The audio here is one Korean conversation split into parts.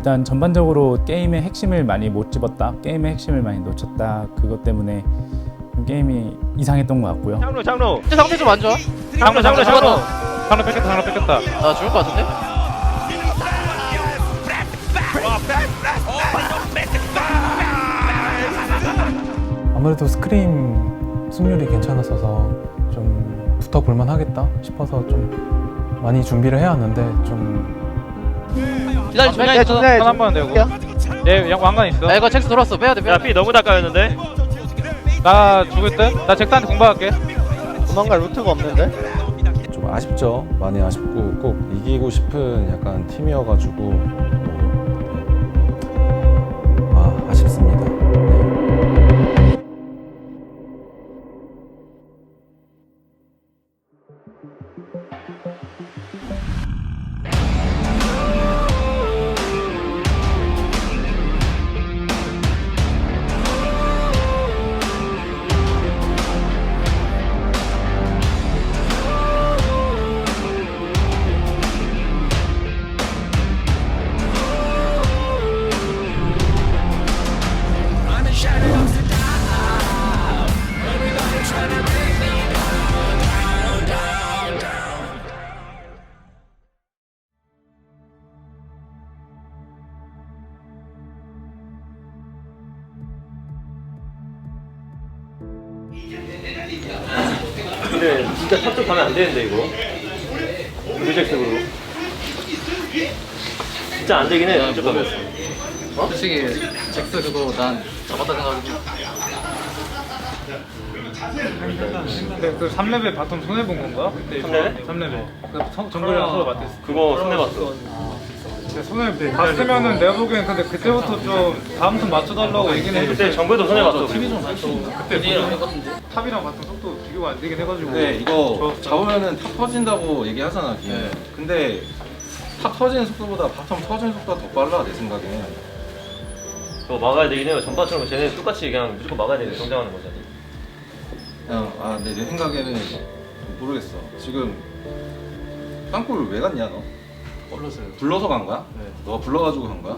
일단 전반적으로 게임의 핵심을 많이 못 집었다. 게임의 핵심을 많이 놓쳤다. 그것 때문에 좀 게임이 이상했던 것 같고요. 장로 장로 제 상태 좀 안 좋아? 장로 장로 장로 장로. 장로 뺏겼다 장로 뺏겼다 나 죽을 것 같은데? 아무래도 스크림 승률이 괜찮았어서 좀 붙어 볼만 하겠다 싶어서 좀 많이 준비를 해왔는데 좀 기다려 중량이 있어 선 한번 되고. 얘 양- 왕관 있어. 야 이거 잭스 돌았어. 빼야 돼 빼야 돼. 야삐 너무 닦아였는데. 나 죽을 듯 나 잭스한테 공부할게. 도망갈 루트가 없는데? 좀 아쉽죠. 많이 아쉽고 꼭 이기고 싶은 약간 팀이어가지고 뭐, 아 아쉽습니다. 네. 되긴 해 탑쪽 가면 솔직히 잭스 그거 난 잡았다 생각하고 근데 그 3레벨 바텀 손해본 건가? 그때 3레벨? 3레벨. 그 성- 정글이랑 서로 맞댔어. 그거 손해봤어. 근데 손해 봤으면은 내가 보기엔 근데 그때부터 좀 다음 턴 맞춰달라고 얘기는 해줬어 그때 정글도 손해봤어. 그때 보면 탑이랑 바텀 속도 비교가 안 되긴 해가지고. 네, 이거 저- 잡으면은 탑 터진다고 얘기하잖아, 김. 네. 근데 탑 터지는 속도보다 바텀 터지는 속도가 더 빨라, 내 생각에는. 그거 막아야 되긴 해요 전파처럼 쟤네 똑같이 그냥 무조건 막아야 되는 성장하는 거잖아 그냥, 아, 내, 내 생각에는 모르겠어. 지금 땅굴 왜 갔냐, 너? 얼렸어요 불러서 간 거야? 네. 너가 불러가지고 간 거야?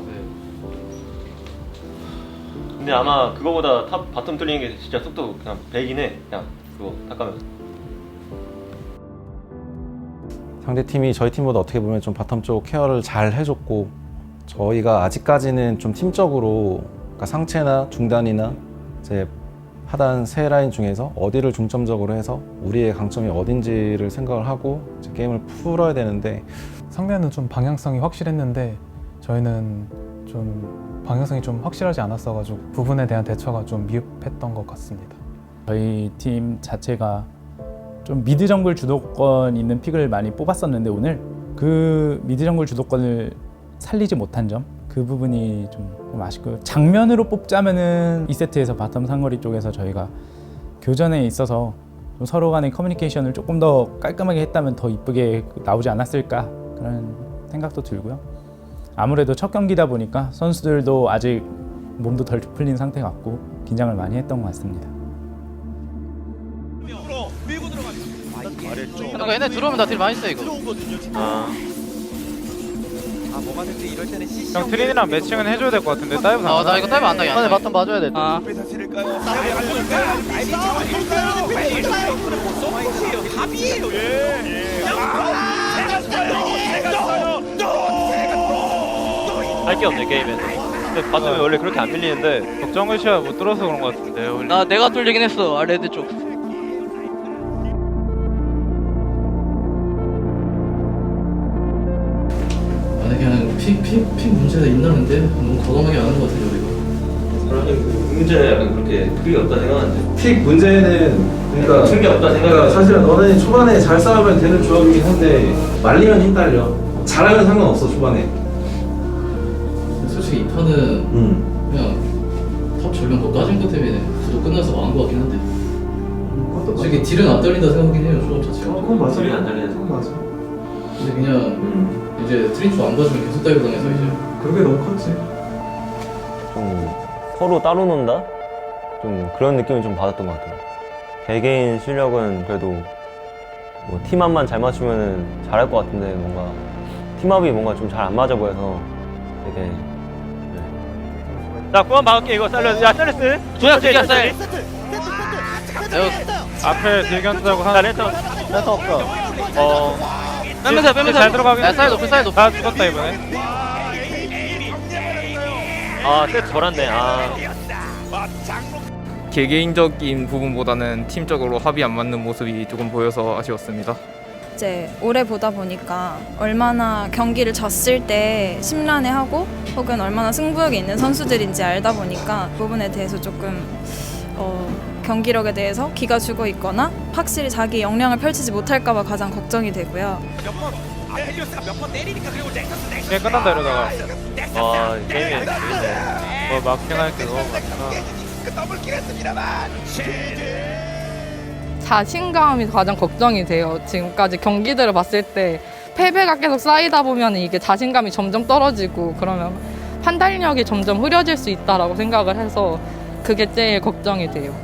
근데 아마 그거보다 탑 바텀 뚫리는 게 진짜 속도 그냥 100이네 해 그냥 그거 닦아면 상대 팀이 저희 팀보다 어떻게 보면 좀 바텀 쪽 케어를 잘 해줬고 저희가 아직까지는 좀 팀적으로 그러니까 상체나 중단이나 이제 하단 세 라인 중에서 어디를 중점적으로 해서 우리의 강점이 어딘지를 생각을 하고 이제 게임을 풀어야 되는데 상대는 좀 방향성이 확실했는데 저희는 좀 방향성이 좀 확실하지 않았어가지고 부분에 대한 대처가 좀 미흡했던 것 같습니다. 저희 팀 자체가 좀 미드 정글 주도권 있는 픽을 많이 뽑았었는데 오늘 그 미드 정글 주도권을 살리지 못한 점 그 부분이 좀, 좀 아쉽고요. 장면으로 뽑자면은 2세트에서 바텀 상거리 쪽에서 저희가 교전에 있어서 좀 서로 간의 커뮤니케이션을 조금 더 깔끔하게 했다면 더 이쁘게 나오지 않았을까 그런 생각도 들고요. 아무래도 첫 경기다 보니까 선수들도 아직 몸도 덜 풀린 상태 같고 긴장을 많이 했던 것 같습니다. 그러니까 얘네 들어오면 나 딜 많이 써 이거. 형 트린이랑 매칭은 해줘야 될 것 같은데 다이브 아 나 이거 따면 안 나게 안 이번에 나게 바텀 봐줘야 돼. 아. 할게 없네 게임에서 근데 바텀이 원래 그렇게 안 밀리는데 걱정을 시야 못 들어서 그런 것 같은데 원래. 나 내가 뚫리긴 했어 아 레드 쪽 픽, 픽, 픽 문제가 있나는데 너무 과감하게 안 하는 것 같아요 이거 사람이 그 문제는 약간 그렇게 크게 없다 생각하는데 픽 문제는 그러니까 승리 없다 그러니까 생각하는데 사실은 너네 초반에 잘 싸우면 되는 조합이긴 한데 말리면 힘 딸려. 잘하면 상관없어 초반에. 솔직히 이 판은 응. 그냥 탑 전령 더 까진 것 때문에 구도 끝나서 망한 것 같긴 한데 솔직히 딜은 안 떨린다 생각하긴 해요 조합 자체가 맞아. 소리 안 들리는 그건 맞아. 근데 그냥 응. 이제 트린초 안 봐주면 계속 다이브 당해서 이제 그게 너무 컸지. 좀 서로 따로 논다? 좀 그런 느낌을 좀 받았던 것 같아요. 개개인 실력은 그래도 뭐 팀합만 잘 맞추면 잘할 것 같은데 뭔가 팀합이 뭔가 좀 잘 안 맞아 보여서 되게 나 그만 막을게 이거 살려. 야 살렸어. 조약 쌀. 앞에 대견자고 하나. 나 랜턴. 랜턴 없어. 어. 빼면서 빼면서. 잘 들어가긴 야 사이 높이 사이 높이. 나 죽었다 이번에. 아 세트 저란데. 아. 개개인적인 부분보다는 팀적으로 합이 안 맞는 모습이 조금 보여서 아쉬웠습니다. 이제 오래 보다 보니까 얼마나 경기를 졌을 때 심란해하고 혹은 얼마나 승부욕이 있는 선수들인지 알다 보니까 그 부분에 대해서 조금 어, 경기력에 대해서 기가 죽어 있거나 확실히 자기 역량을 펼치지 못할까봐 가장 걱정이 되고요. 게임 끝난다 이러다가 아 게임이 재밌네. 뭐 막힌 할게 너무 많다. 자신감이 가장 걱정이 돼요. 지금까지 경기들을 봤을 때 패배가 계속 쌓이다 보면 이게 자신감이 점점 떨어지고 그러면 판단력이 점점 흐려질 수 있다라고 생각을 해서 그게 제일 걱정이 돼요.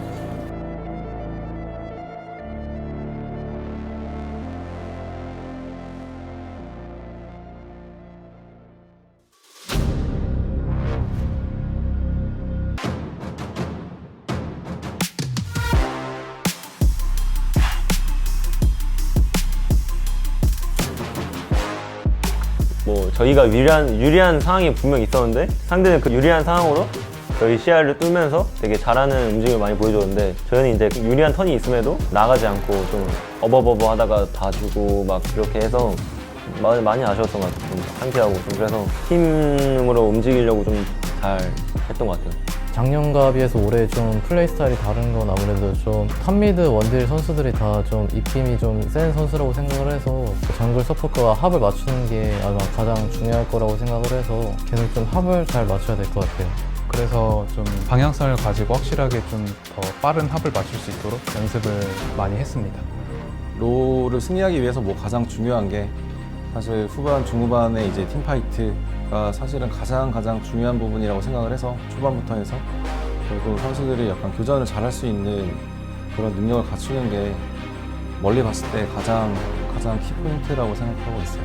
저희가 유리한 유리한 상황이 분명 있었는데 상대는 그 유리한 상황으로 저희 시야를 뚫면서 되게 잘하는 움직임을 많이 보여줬는데 저희는 이제 유리한 턴이 있음에도 나가지 않고 좀 어버버버 하다가 다 주고 막 그렇게 해서 많이, 많이 아쉬웠던 것 같아요. 좀 상쾌하고 좀 그래서 팀으로 움직이려고 좀 잘 했던 것 같아요. 작년과 비해서 올해 좀 플레이 스타일이 다른 건 아무래도 좀 탑미드 원딜 선수들이 다 좀 입김이 좀 센 선수라고 생각을 해서 정글 서포트와 합을 맞추는 게 아마 가장 중요할 거라고 생각을 해서 계속 좀 합을 잘 맞춰야 될 것 같아요. 그래서 좀 방향성을 가지고 확실하게 좀 더 빠른 합을 맞출 수 있도록 연습을 많이 했습니다. 롤을 승리하기 위해서 뭐 가장 중요한 게 사실 후반 중후반에 이제 팀 파이트 가 사실은 가장 가장 중요한 부분이라고 생각을 해서 초반부터 해서 결국 선수들이 약간 교전을 잘할 수 있는 그런 능력을 갖추는 게 멀리 봤을 때 가장 가장 키 포인트라고 생각하고 있어요.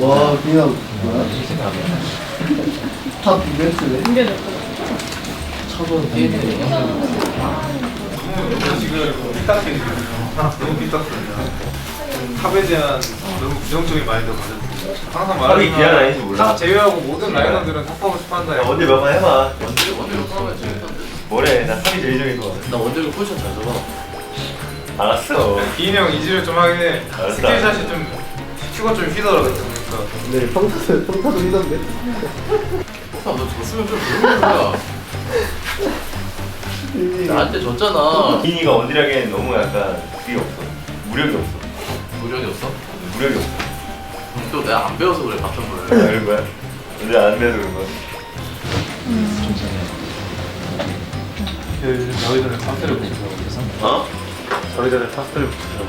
와 그냥 뭐야? 탑 이벤트네. 처분 게임이 지금 삐딱해 너무 삐딱해 탑에 대한 너무 부정적인 마인드 가졌어 항상 탑이 기한 아닌지 몰라. 탑 제외하고 모든 라이너들은 탑하고 싶어 한다 언제 몇번 해봐. 원딜 원딜로 싸우면 재밌던데. 뭐래? 나 탑이 제일 재밌어. 나 원딜로 포지션 잘 잡아. 알았어. 기인이 형 이지를 좀 하긴 해 알았어. 스킬샷이 좀 큐가 좀 휘더라 그러니까 근데 평타도 평타도 힘든데. 아, 너 졌으면 좀 모르는 거야. 나한테 졌잖아. 기니가 원딜하기엔 너무 약간 그게 없어. 무력이 없어. 무력이 없어? 무력이 없어. 또 내가 안 배워서 그래 깜짝 놀래. 그런 거야? 원딜 안 돼도 그런 거야? 그 저희 전에 파스를 그래서 어? 저희 전에 파스를 붙이려고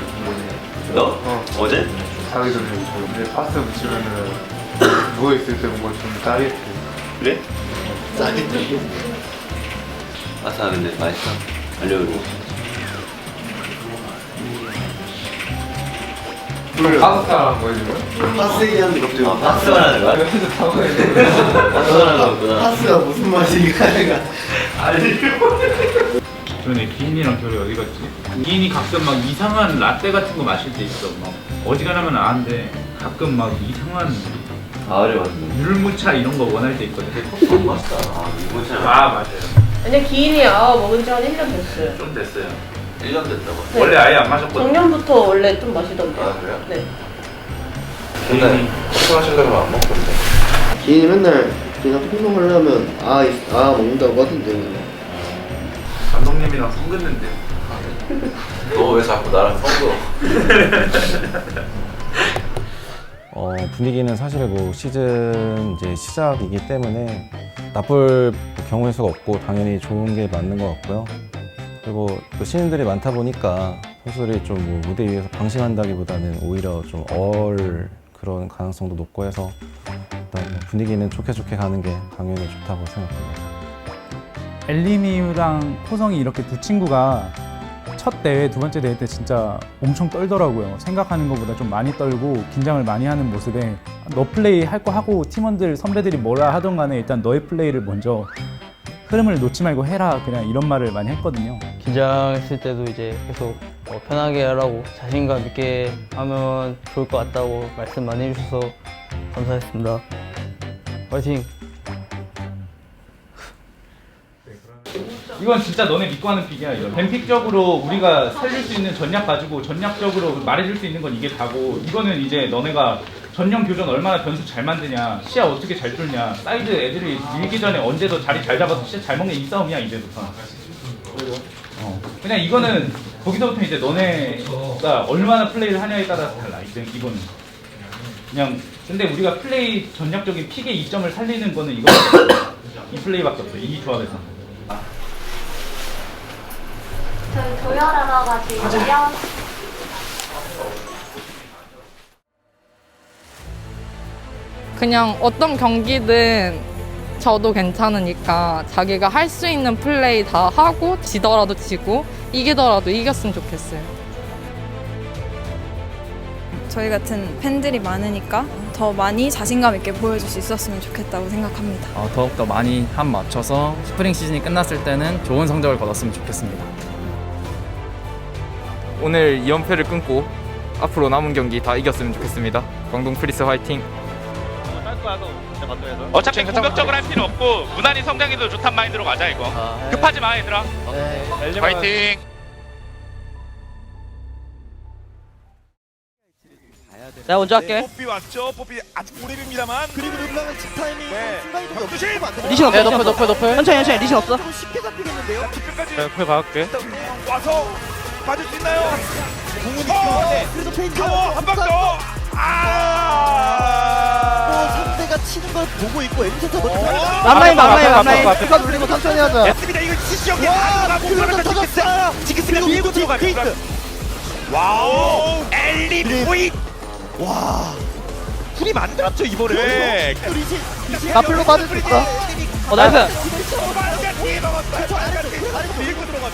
너? 어. 어제? 자기 전에 근데 파스 붙이면은 누워 있을 때 뭔가 좀 짜릿해. 그래? 짜릿해. 아싸 근데 맛있어. 알려줘. 파스타 뭐 해주면? 파스 얘기하는데 갑자기 아, 파스만 하는 거야? 파스만 하는 거구나. 파스가 무슨 맛인가 해가. 전에 기인이랑 결이 어디 갔지? 기인이 가끔 막 이상한 라떼 같은 거 마실 때 있어. 막 어지간하면 아는데 가끔 막 이상한 가을에 왔어. 율무차 이런 거 원할 때 있거든. 너무 맛있다. 아, 이거 참. 아 맞아요. 아니 기인이 아 먹은 지 한 1년 됐어요. 좀 됐어요. 1년 됐다고. 네. 원래 아예 안 마셨거든. 작년부터 원래 좀 마시던데. 아, 그래요? 네. 근데 축구하시려면 안 먹던데. 기인이 맨날 그냥 운동을 하면 아, 이- 아 먹는다고 하던데. 감독님이랑 성긋는데. 너왜 자꾸 나랑 섞어? 어, 분위기는 사실 뭐 시즌 이제 시작이기 때문에 나쁠 경우의 수가 없고 당연히 좋은 게 맞는 것 같고요. 그리고 또 신인들이 많다 보니까 선수들이 좀뭐 무대 위에서 방심한다기보다는 오히려 좀 얼 그런 가능성도 높고 해서 일단 뭐 분위기는 좋게 좋게 가는 게 당연히 좋다고 생각합니다. 엘리니우랑 호성이 이렇게 두 친구가 첫 대회, 두 번째 대회 때 진짜 엄청 떨더라고요. 생각하는 것보다 좀 많이 떨고 긴장을 많이 하는 모습에 너 플레이 할 거 하고 팀원들 선배들이 뭐라 하던 간에 일단 너의 플레이를 먼저 흐름을 놓지 말고 해라 그냥 이런 말을 많이 했거든요. 긴장했을 때도 이제 계속 어, 편하게 하라고 자신감 있게 하면 좋을 것 같다고 말씀 많이 해주셔서 감사했습니다. 화이팅! 이건 진짜 너네 믿고 하는 픽이야 이거 뱀픽적으로 우리가 살릴 수 있는 전략 가지고 전략적으로 말해줄 수 있는 건 이게 다고 이거는 이제 너네가 전령 교전 얼마나 변수 잘 만드냐 시야 어떻게 잘 뚫냐 사이드 애들이 밀기 전에 언제도 자리 잘 잡아서 시야 잘 먹는 이 싸움이야 이제부터. 어. 그냥 이거는 거기서부터 이제 너네가 얼마나 플레이를 하냐에 따라서 달라 이제 이거는. 그냥 근데 우리가 플레이 전략적인 픽의 이점을 살리는 거는 이거 이 플레이밖에 없어 이 조합에서. 저희 도열하러 가지 그냥 어떤 경기든 저도 괜찮으니까 자기가 할 수 있는 플레이 다 하고 지더라도 지고 이기더라도 이겼으면 좋겠어요. 저희 같은 팬들이 많으니까 더 많이 자신감 있게 보여줄 수 있었으면 좋겠다고 생각합니다. 어, 더욱더 많이 한 맞춰서 스프링 시즌이 끝났을 때는 좋은 성적을 거뒀으면 좋겠습니다. 오늘 2연패를 끊고 앞으로 남은 경기 다 이겼으면 좋겠습니다. 광동 프리스 화이팅! 어차피 공격적으로 할 필요 없고 무난히 성장해도 좋단 마인드로 가자 이거 급하지 마 얘들아 화이팅 내가 먼저 할게. 뽀삐 왔죠 뽀삐 아직 오래입니다만 그리고 르블랑은 집 타이밍 순간이동이 없으시면 안 리신 없어, 너플, 너플, 너플. 천천히, 천천히, 리신 없어. 쉽게 잡히겠는데요 네, 옆에 갈게. 와서 맞을 수 있나요? 공은 있는데 그래도 페인트 한방 더 아 상대가 치는 걸 보고 있고 엔센터 먼저 앞라인, 앞라인, 앞라인. 누가 돌리고 천천히 하자. 됐습니다 이거 시시하게 가고 그러면 터졌어요 지금 밀고 들어가요 와우 엘리 포인 와 풀이 만들었죠 이번에 네. 빠질 수 있어. 어, 나이스.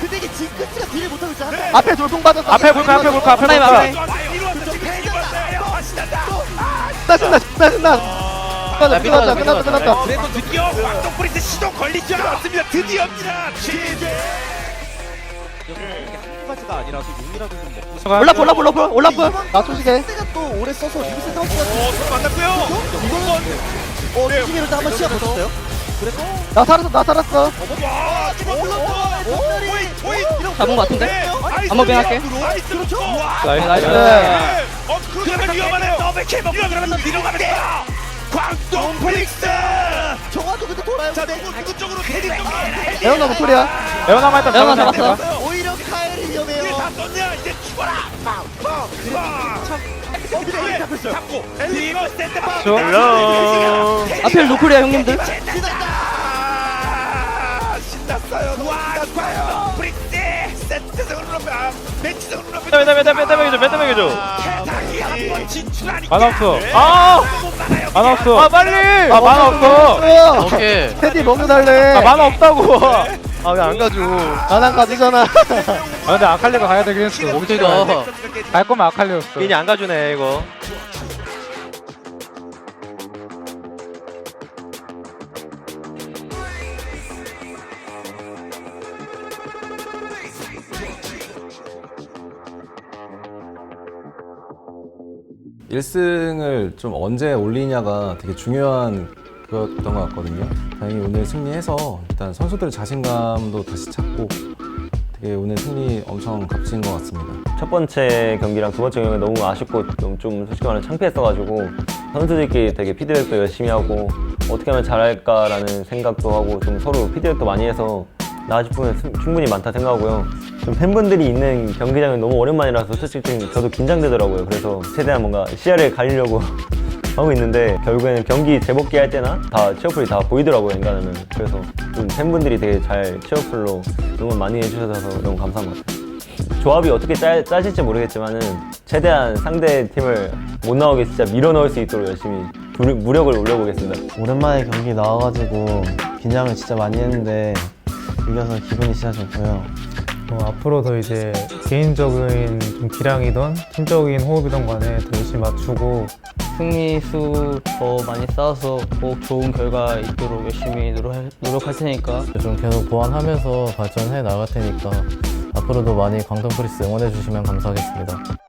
근데 이게 징크스가 딜을 못하고 있어. 앞에 돌풍 받았어. 앞에 볼까 앞에 볼까 앞에 볼까. 나 신나 신나 신나. 끝났다 끝났다 끝났다 끝났다. 그래도 드디어 광동 프리스 시동 걸리지 않았습니다. 드디어입니다. 올라프, 올라프, 올라프, 올라프. 나 초식해. 또 오래 써서 리브스 나올 것 같아. 오 서로 만났고요. 이거는 어 초식이를 한번 시야 보셨어요? 그래서? 나 살았어 나 살았어. 와 집어 불렀어. 포인 포인 잡은 것 같은데? 한번 뱅할게. 나이스. 그렇죠? 와 나이스. 어 그러면 위험하네요. 더블킬 먹고 그러면 밀어가면 돼요 광동 프리스! 정화도 근데 돌아요. 자 누구 누구 쪽으로 테디 쪽으로 에어나 목소리야. 일단 에어나 잡았으니까. 잡았어. 오히려 카엘이 위험해요. 다 썼냐 이제 죽어라! 빵 빵빵 잡고. 리버 세트 파. 헬로. 앞에 노플이야, 형님들. 신났어요. 와 신났어요. 세트 아 매치 진출하니까 만 화 없어. 아! 만화 없어. 아 빨리. 아 만화 없어. 오케이. 테디 먹여달래. 아 만화 없다고. 아 왜 안 가져? 나랑 가지잖아. 아 근데 아칼리가 가야 되긴 했어. 옥테가. 갈 거면 아칼리였어. 괜히 안 가주네 이거 일승을 좀 언제 올리냐가 되게 중요한 그였던 것 같거든요. 다행히 오늘 승리해서 일단 선수들 자신감도 다시 찾고 되게 오늘 승리 엄청 값진 것 같습니다. 첫 번째 경기랑 두 번째 경기가 너무 아쉽고 좀, 좀 솔직히 말하면 창피했어가지고 선수들끼리 되게 피드백도 열심히 하고 어떻게 하면 잘할까라는 생각도 하고 좀 서로 피드백도 많이 해서 나아질 부분은 승- 충분히 많다 생각하고요. 좀 팬분들이 있는 경기장은 너무 오랜만이라서 솔직히 좀 저도 긴장되더라고요. 그래서 최대한 뭔가 시야를 가리려고 하고 있는데 결국에는 경기 재복귀 할 때나 다 취업풀이 다 보이더라고요 인간하면 그래서 좀 팬분들이 되게 잘 취업풀로 응원 많이 해주셔서 너무 감사한 것 같아요. 조합이 어떻게 짜, 짜질지 모르겠지만은 최대한 상대 팀을 못 나오게 진짜 밀어 넣을 수 있도록 열심히 무, 무력을 올려보겠습니다. 오랜만에 경기 나와가지고 긴장을 진짜 많이 했는데 이겨서 기분이 진짜 좋고요. 어, 앞으로도 이제 개인적인 좀 기량이든 팀적인 호흡이든 간에 더 열심히 맞추고 승리 수 더 많이 쌓아서 꼭 좋은 결과 있도록 열심히 노력, 노력할 테니까 좀 계속 보완하면서 발전해 나갈 테니까 앞으로도 많이 광동 프리스 응원해 주시면 감사하겠습니다.